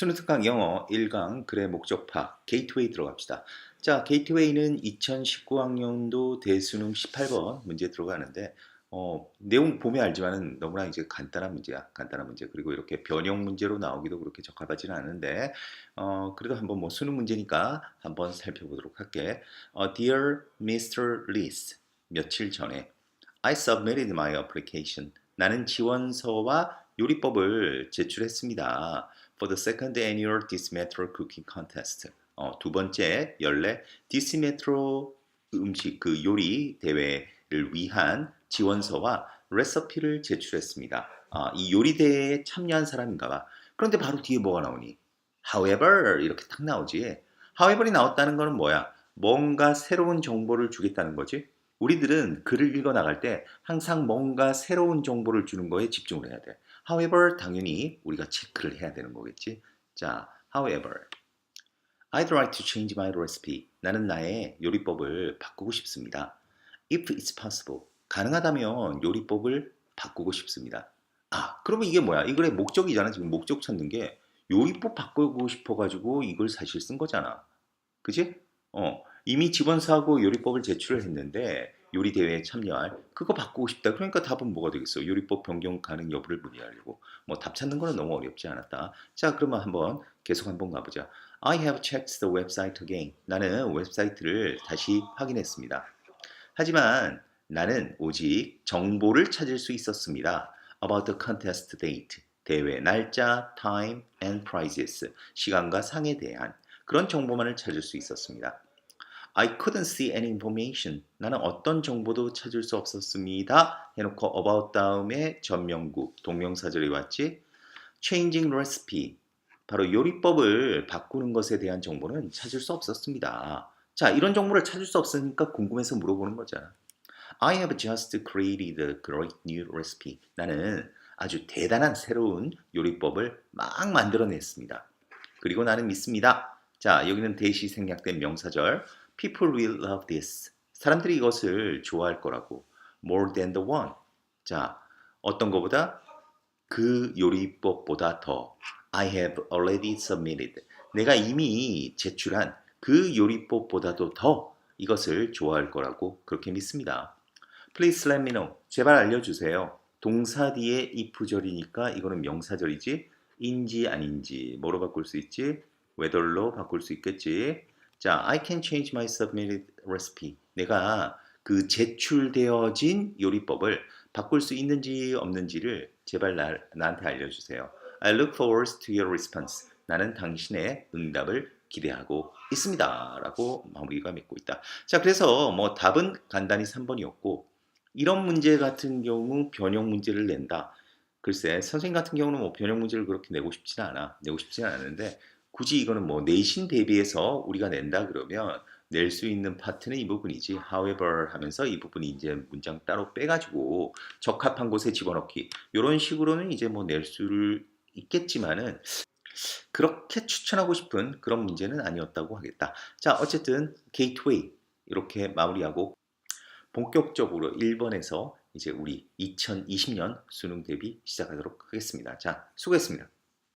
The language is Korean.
수능 특강 영어 1강 글의 목적파 게이트웨이 들어갑시다. 자, 게이트웨이는 2019학년도 대수능 18번 문제 들어가는데 어, 내용 보면 알지만은 너무나 이제 간단한 문제야. 간단한 문제. 그리고 이렇게 변형 문제로 나오기도 그렇게 적합하지는 않은데 어, 그래도 한번 뭐 수능 문제니까 한번 살펴보도록 할게. 어, Dear Mr. List 며칠 전에 I submitted my application. 나는 지원서와 요리법을 제출했습니다. For the second annual Dismetro Cooking Contest. 어, 두 번째 연례 디스메트로 음식 그 요리 대회를 위한 지원서와 레시피를 제출했습니다. 아, 이 요리 대회에 참여한 사람인가봐. 그런데 바로 뒤에 뭐가 나오니? However 이렇게 탁 나오지. However이 나왔다는 거는 뭐야? 뭔가 새로운 정보를 주겠다는 거지. 우리들은 글을 읽어 나갈 때 항상 뭔가 새로운 정보를 주는 거에 집중을 해야 돼. However 당연히 우리가 체크를 해야 되는 거겠지. 자, however I'd like to change my recipe. 나는 나의 요리법을 바꾸고 싶습니다. If it's possible. 가능하다면 요리법을 바꾸고 싶습니다. 아, 그러면 이게 뭐야? 이 글의 목적이잖아. 지금 목적 찾는 게 요리법 바꾸고 싶어가지고 이걸 사실 쓴 거잖아. 그지? 어, 이미 지원서하고 요리법을 제출을 했는데 요리 대회에 참여할 그거 바꾸고 싶다. 그러니까 답은 뭐가 되겠어? 요리법 변경 가능 여부를 문의하려고. 뭐 답 찾는 거는 너무 어렵지 않았다. 자, 그러면 한번 계속 한번 가보자. I have checked the website again. 나는 웹사이트를 다시 확인했습니다. 하지만 나는 오직 정보를 찾을 수 있었습니다. About the contest date. 대회 날짜, time and prizes. 시간과 상에 대한 그런 정보만을 찾을 수 있었습니다. I couldn't see any information. 나는 어떤 정보도 찾을 수 없었습니다. 해놓고 about 다음에 전명구, 동명사절이 왔지. Changing recipe. 바로 요리법을 바꾸는 것에 대한 정보는 찾을 수 없었습니다. 자, 이런 정보를 찾을 수 없으니까 궁금해서 물어보는 거잖아. I have just created a great new recipe. 나는 아주 대단한 새로운 요리법을 막 만들어냈습니다. 그리고 나는 믿습니다. 자, 여기는 대시 생략된 명사절. People will love this. 사람들이 이것을 좋아할 거라고. More than the one. 자, 어떤 것보다 그 요리법보다 더. I have already submitted. 내가 이미 제출한 그 요리법보다도 더 이것을 좋아할 거라고 그렇게 믿습니다. Please let me know. 제발 알려주세요. 동사 뒤에 if절이니까 이거는 명사절이지. 인지 아닌지 뭐로 바꿀 수 있지? whether로 바꿀 수 있겠지. 자, I can change my submitted recipe. 내가 그 제출되어진 요리법을 바꿀 수 있는지 없는지를 제발 나, 나한테 알려주세요. I look forward to your response. 나는 당신의 응답을 기대하고 있습니다. 라고 마무리가 맺고 있다. 자, 그래서 뭐 답은 간단히 3번이었고, 이런 문제 같은 경우 변형 문제를 낸다. 글쎄, 선생님 같은 경우는 뭐 변형 문제를 그렇게 내고 싶지는 않아. 내고 싶지는 않은데, 굳이 이거는 뭐 내신 대비해서 우리가 낸다 그러면 낼 수 있는 파트는 이 부분이지. however 하면서 이 부분이 이제 문장 따로 빼가지고 적합한 곳에 집어넣기. 이런 식으로는 이제 뭐 낼 수를 있겠지만은 그렇게 추천하고 싶은 그런 문제는 아니었다고 하겠다. 자, 어쨌든 게이트웨이 이렇게 마무리하고 본격적으로 1번에서 이제 우리 2020년 수능 대비 시작하도록 하겠습니다. 자, 수고했습니다.